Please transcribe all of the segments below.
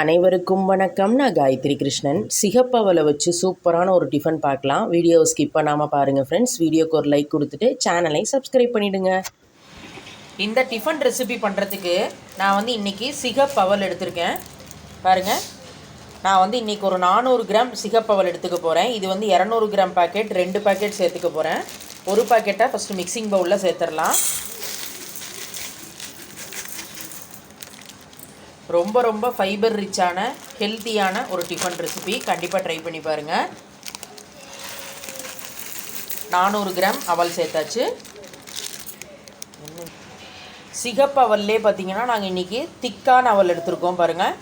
அனைவருக்கும் வணக்கம். நான் காயத்ரி கிருஷ்ணன். சிகப்பவலை வச்சு சூப்பரான ஒரு டிஃபன் பார்க்கலாம். வீடியோவை ஸ்கிப் பண்ணாமல் பாருங்கள் ஃப்ரெண்ட்ஸ் வீடியோக்கு ஒரு லைக் கொடுத்துட்டு சேனலை சப்ஸ்கிரைப் பண்ணிவிடுங்க இந்த டிஃபன் ரெசிபி பண்ணுறதுக்கு நான் வந்து இன்றைக்கி சிகப்பவல் எடுத்திருக்கேன். பாருங்கள் நான் வந்து இன்றைக்கி ஒரு நானூறு கிராம் சிகப்பவல் எடுத்துக்க போகிறேன் இது வந்து இரநூறு கிராம் பாக்கெட் ரெண்டு பாக்கெட் சேர்த்துக்க போகிறேன் ஒரு பாக்கெட்டாக ஃபஸ்ட்டு மிக்சிங் பவுலில் சேர்த்துடலாம். ரொம்ப ரொம்ப ஃபைபர் ரிச்சான ஹெல்த்தியான ஒரு டிஃபன் ரெசிபி கண்டிப்பாக ட்ரை பண்ணி பாருங்கள் நானூறு கிராம் அவல் சேர்த்தாச்சு. சிகப்பு அவல்லே பார்த்தீங்கன்னா நாங்கள் இன்றைக்கி திக்கான அவல் எடுத்திருக்கோம் பாருங்கள்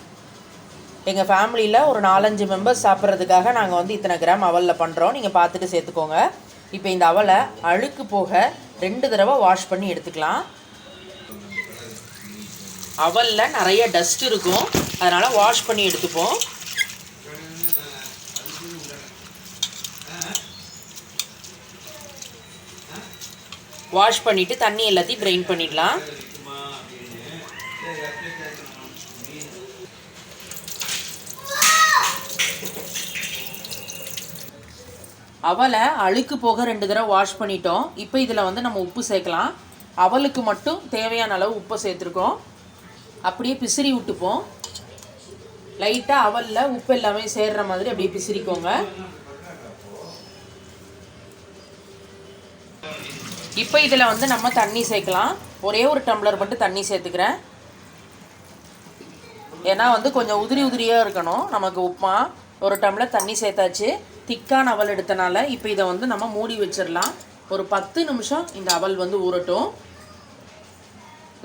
எங்கள் ஃபேமிலியில் ஒரு நாலஞ்சு மெம்பர்ஸ் சாப்பிட்றதுக்காக நாங்கள் வந்து இத்தனை கிராம் அவலில் பண்ணுறோம் நீங்கள் பார்த்துட்டு சேர்த்துக்கோங்க. இப்போ இந்த அவலை அழுக்கு போக ரெண்டு தடவை வாஷ் பண்ணி எடுத்துக்கலாம். அவலில் நிறைய டஸ்ட் இருக்கும். அதனால் வாஷ் பண்ணி எடுத்துப்போம். வாஷ் பண்ணிவிட்டு தண்ணி எல்லாத்தையும் ட்ரைன் பண்ணிடலாம். அவலை அழுக்கு போக ரெண்டு தடவை வாஷ் பண்ணிட்டோம். இப்போ இதில் வந்து நம்ம உப்பு சேர்க்கலாம். அவலுக்கு மட்டும் தேவையான அளவு உப்பை சேர்த்துருக்கோம். அப்படியே பிசிறி விட்டுப்போம். லைட்டாக அவலில் உப்பு எல்லாமே சேர்ற மாதிரி அப்படியே பிசிறிக்கோங்க. இப்போ இதில் வந்து நம்ம தண்ணி சேர்க்கலாம். ஒரே ஒரு டம்ளர் மட்டும் தண்ணி சேர்த்துக்கிறேன். ஏன்னா வந்து கொஞ்சம் உதிரி உதிரியாக இருக்கணும் நமக்கு உப்புமா. ஒரு டம்ளர் தண்ணி சேர்த்தாச்சு. திக்கான அவல் எடுத்தனால இப்போ இதை வந்து நம்ம மூடி வச்சிடலாம் ஒரு பத்து நிமிஷம் இந்த அவல் வந்து ஊறட்டும்.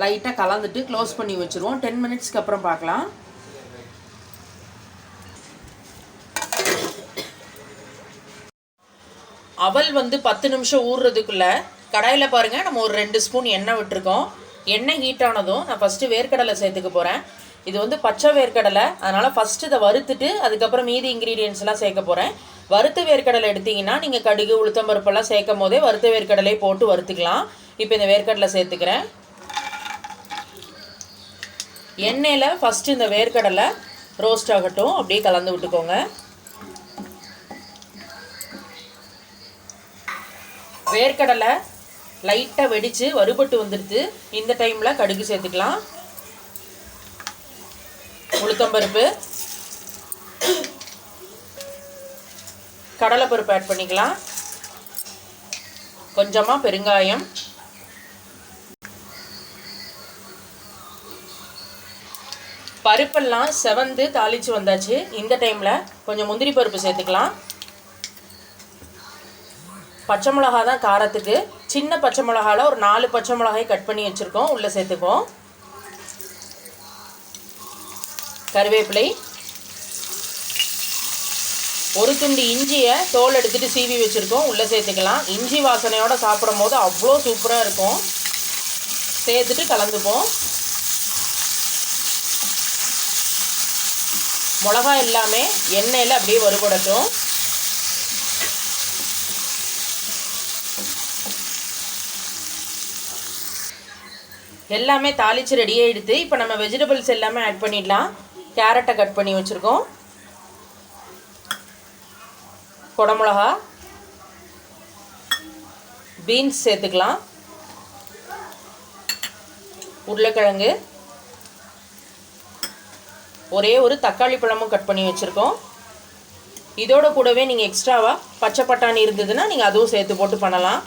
லைட்டாக கலந்துட்டு க்ளோஸ் பண்ணி வச்சுருவோம். டென் மினிட்ஸ்க்கு அப்புறம் பார்க்கலாம். அவல் வந்து பத்து நிமிஷம் ஊறுறதுக்குள்ளே கடாயில் பாருங்கள் நம்ம ஒரு ரெண்டு ஸ்பூன் எண்ணெய் விட்டுருக்கோம். எண்ணெய் ஹீட் ஆனதும் நான் ஃபஸ்ட்டு வேர்க்கடலை சேர்த்துக்க போகிறேன் இது வந்து பச்சை வேர்க்கடலை. அதனால் ஃபஸ்ட்டு இதை வறுத்துட்டு அதுக்கப்புறம் மீதி இன்க்ரீடியன்ட்ஸ்லாம் சேர்க்க போகிறேன் வறுத்த வேர்க்கடலை எடுத்திங்கன்னா நீங்கள் கடுகு உளுத்தம்பருப்பெல்லாம் சேர்க்கும் போதே வறுத்த வேர்க்கடலையே போட்டு வறுத்துக்கலாம். இப்போ இந்த வேர்க்கடலை சேர்த்துக்கிறேன். எண்ணெயில் ஃபஸ்ட்டு இந்த வேர்க்கடலை ரோஸ்ட் ஆகட்டும். அப்படியே கலந்து விட்டுக்கோங்க. வேர்க்கடலை லைட்டாக வெடித்து வறுபட்டு வந்துடுது இந்த டைமில் கடுகு சேர்த்துக்கலாம். உளுத்தம்பருப்பு. கடலைப்பருப்பு ஆட் பண்ணிக்கலாம். கொஞ்சமாக பெருங்காயம். பருப்பெல்லாம் செவந்து தாளித்து வந்தாச்சு. இந்த டைமில் கொஞ்சம் முந்திரி பருப்பு சேர்த்துக்கலாம். பச்சை மிளகா தான் காரத்துக்கு. சின்ன பச்சை மிளகாவில் ஒரு நாலு பச்சை மிளகாய் கட் பண்ணி வச்சுருக்கோம். உள்ளே சேர்த்துப்போம். கருவேப்பிலை. ஒரு துண்டு இஞ்சியை தோல் எடுத்துகிட்டு சீவி வச்சுருக்கோம். உள்ளே சேர்த்துக்கலாம். இஞ்சி வாசனையோடு சாப்பிடும் போது அவ்வளோ சூப்பராக இருக்கும். சேர்த்துட்டு கலந்துப்போம். மிளகா எல்லாமே எண்ணெயில் அப்படியே வறுபடட்டும். எல்லாமே தாளித்து ரெடியாக எடுத்து இப்போ நம்ம வெஜிடபிள்ஸ் எல்லாமே ஆட் பண்ணிடலாம். கேரட்டை கட் பண்ணி வச்சுருக்கோம். குடமிளகா. பீன்ஸ் சேர்த்துக்கலாம். உருளைக்கிழங்கு. ஒரே ஒரு தக்காளி பழமும் கட் பண்ணி வச்சுருக்கோம். இதோட கூடவே நீங்கள் எக்ஸ்ட்ராவாக பச்சை பட்டாணி இருந்ததுன்னா நீங்கள் அதுவும் சேர்த்து போட்டு பண்ணலாம்.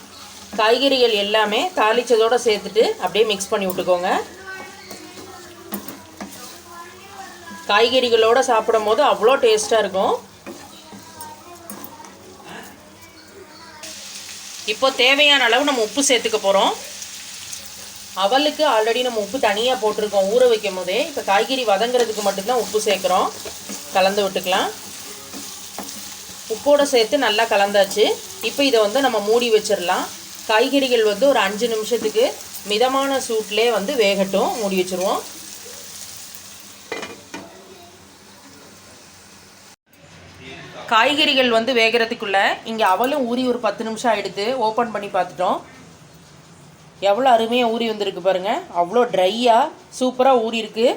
காய்கறிகள் எல்லாமே தாளித்ததோடு சேர்த்துட்டு அப்படியே மிக்ஸ் பண்ணி விட்டுக்கோங்க. காய்கறிகளோடு சாப்பிடும் போது அவ்வளோ டேஸ்ட்டாக இருக்கும். இப்போ தேவையான அளவு நம்ம உப்பு சேர்த்துக்க போகிறோம் அவலுக்கு ஆல்ரெடி நம்ம உப்பு தனியாக போட்டிருக்கோம். ஊற வைக்கும் போதே இப்போ காய்கறி வதங்குறதுக்கு மட்டும்தான் உப்பு சேர்க்குறோம். கலந்து விட்டுக்கலாம். உப்போடு சேர்த்து நல்லா கலந்தாச்சு. இப்போ இதை வந்து நம்ம மூடி வச்சிடலாம். காய்கறிகள் வந்து ஒரு அஞ்சு நிமிஷத்துக்கு மிதமான சூட்லேயே வந்து வேகட்டும். மூடி வச்சுருவோம். காய்கறிகள் வந்து வேகிறதுக்குள்ளே இங்கே அவலும் ஊறி ஒரு பத்து நிமிஷம் ஆகிடுது ஓப்பன் பண்ணி பார்த்துட்டோம். எவ்வளோ அருமையாக ஊறி வந்திருக்கு பாருங்கள் அவ்வளோ ட்ரையாக சூப்பராக ஊறி இருக்கு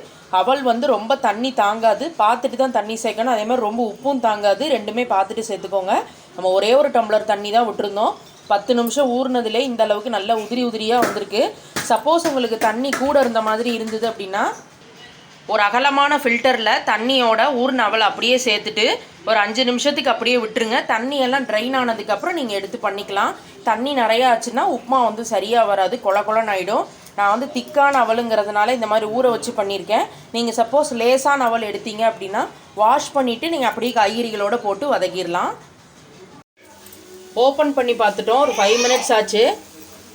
அவள் வந்து ரொம்ப தண்ணி தாங்காது. பார்த்துட்டு தான் தண்ணி சேர்க்கணும். அதே மாதிரி ரொம்ப உப்பும் தாங்காது. ரெண்டுமே பார்த்துட்டு சேர்த்துக்கோங்க. நம்ம ஒரே ஒரு டம்ளர் தண்ணி தான் விட்டுருந்தோம். பத்து நிமிஷம் ஊறினதுலே இந்த அளவுக்கு நல்லா உதிரி உதிரியாக வந்திருக்கு. சப்போஸ் உங்களுக்கு தண்ணி கூட இருந்த மாதிரி இருந்தது அப்படின்னா ஒரு அகலமான ஃபில்டரில் தண்ணியோட ஊர் நவலை அப்படியே சேர்த்துட்டு ஒரு அஞ்சு நிமிஷத்துக்கு அப்படியே விட்டுருங்க. தண்ணியெல்லாம் ட்ரைன் ஆனதுக்கப்புறம் நீங்கள் எடுத்து பண்ணிக்கலாம். தண்ணி நிறையா ஆச்சுன்னா உப்புமா வந்து சரியாக வராது கொல கொலன்னு ஆகிடும் நான் வந்து திக்கான அவலுங்கிறதுனால இந்த மாதிரி ஊற வச்சு பண்ணியிருக்கேன். நீங்கள் சப்போஸ் லேசான அவல் எடுத்தீங்க அப்படின்னா வாஷ் பண்ணிவிட்டு நீங்கள் அப்படியே காய்கறிகளோடு போட்டு வதக்கிடலாம். ஓப்பன் பண்ணி பார்த்துட்டோம். ஒரு ஃபைவ் மினிட்ஸ் ஆச்சு.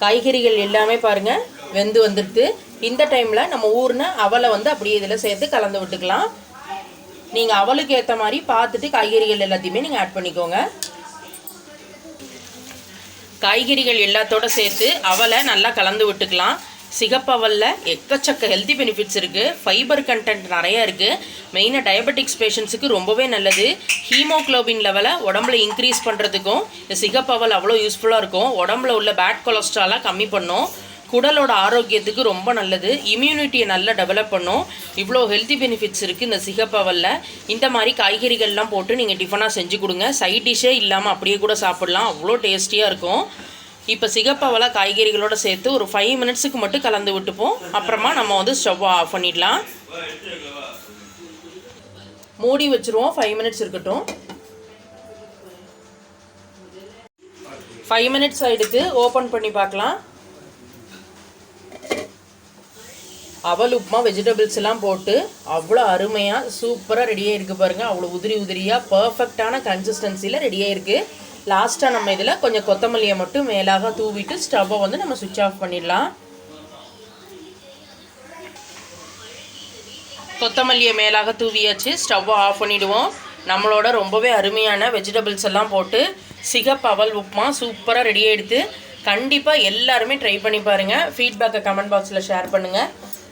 காய்கறிகள் எல்லாமே பாருங்கள் வெந்து வந்துடுது. இந்த டைமில் நம்ம ஊர்ன அவலை வந்து அப்படியே இதில் சேர்த்து கலந்து விட்டுக்கலாம். நீங்கள் அவளுக்கு ஏற்ற மாதிரி பார்த்துட்டு காய்கறிகள் எல்லாத்தையுமே நீங்கள் ஆட் பண்ணிக்கோங்க. காய்கறிகள் எல்லாத்தோட சேர்த்து அவலை நல்லா கலந்து விட்டுக்கலாம். சிகப்பவலில் எக்கச்சக்க ஹெல்த்தி பெனிஃபிட்ஸ் இருக்குது ஃபைபர் கண்டென்ட் நிறையா இருக்குது மெயினாக டயபெட்டிக்ஸ் பேஷண்ட்ஸுக்கு ரொம்பவே நல்லது. ஹீமோக்ளோபின் லெவலை உடம்புல இன்க்ரீஸ் பண்ணுறதுக்கும் இந்த சிகப்பவல் அவ்வளோ யூஸ்ஃபுல்லாக இருக்கும். உடம்புல உள்ள பேட் கொலஸ்ட்ராலாக கம்மி பண்ணும். குடலோட ஆரோக்கியத்துக்கு ரொம்ப நல்லது. இம்யூனிட்டியை நல்லா டெவலப் பண்ணும். இவ்வளோ ஹெல்த்தி பெனிஃபிட்ஸ் இருக்குது இந்த சிகப்பவலில் இந்த மாதிரி காய்கறிகள்லாம் போட்டு நீங்கள் டிஃபனாக செஞ்சு கொடுங்க. சைட் டிஷ்ஷே இல்லாமல் அப்படியே கூட சாப்பிட்லாம். அவ்வளோ டேஸ்டியாக இருக்கும். இப்போ சிகப்பவலை காய்கறிகளோடு சேர்த்து ஒரு ஃபைவ் மினிட்ஸுக்கு மட்டும் கலந்து விட்டுப்போம். அப்புறமா நம்ம வந்து ஸ்டவ்வை ஆஃப் பண்ணிடலாம். மூடி வச்சுருவோம். ஃபைவ் மினிட்ஸ் இருக்கட்டும். ஃபைவ் மினிட்ஸ் ஆகிடுது ஓப்பன் பண்ணி பார்க்கலாம். அவல் உப்புமா வெஜிடபிள்ஸ் எல்லாம் போட்டு அவ்வளோ அருமையாக சூப்பராக ரெடியாக இருக்குது பாருங்கள் அவ்வளோ உதிரி உதிரியாக பர்ஃபெக்டான கன்சிஸ்டன்சியில் ரெடியாக இருக்குது லாஸ்ட்டாக நம்ம இதில் கொஞ்சம் கொத்தமல்லியை மட்டும் மேலாக தூவிட்டு ஸ்டவ்வை வந்து நம்ம சுவிட்ச் ஆஃப் பண்ணிடலாம். கொத்தமல்லியை மேலாக தூவியாச்சு ஸ்டவ்வை ஆஃப் பண்ணிவிடுவோம் நம்மளோட ரொம்பவே அருமையான வெஜிடபிள்ஸ் எல்லாம் போட்டு சிகப்பு அவல் உப்புமா சூப்பராக ரெடி ஆகிடுது கண்டிப்பாக எல்லாருமே ட்ரை பண்ணி பாருங்கள் ஃபீட்பேக்கை கமெண்ட் பாக்ஸில் ஷேர் பண்ணுங்கள்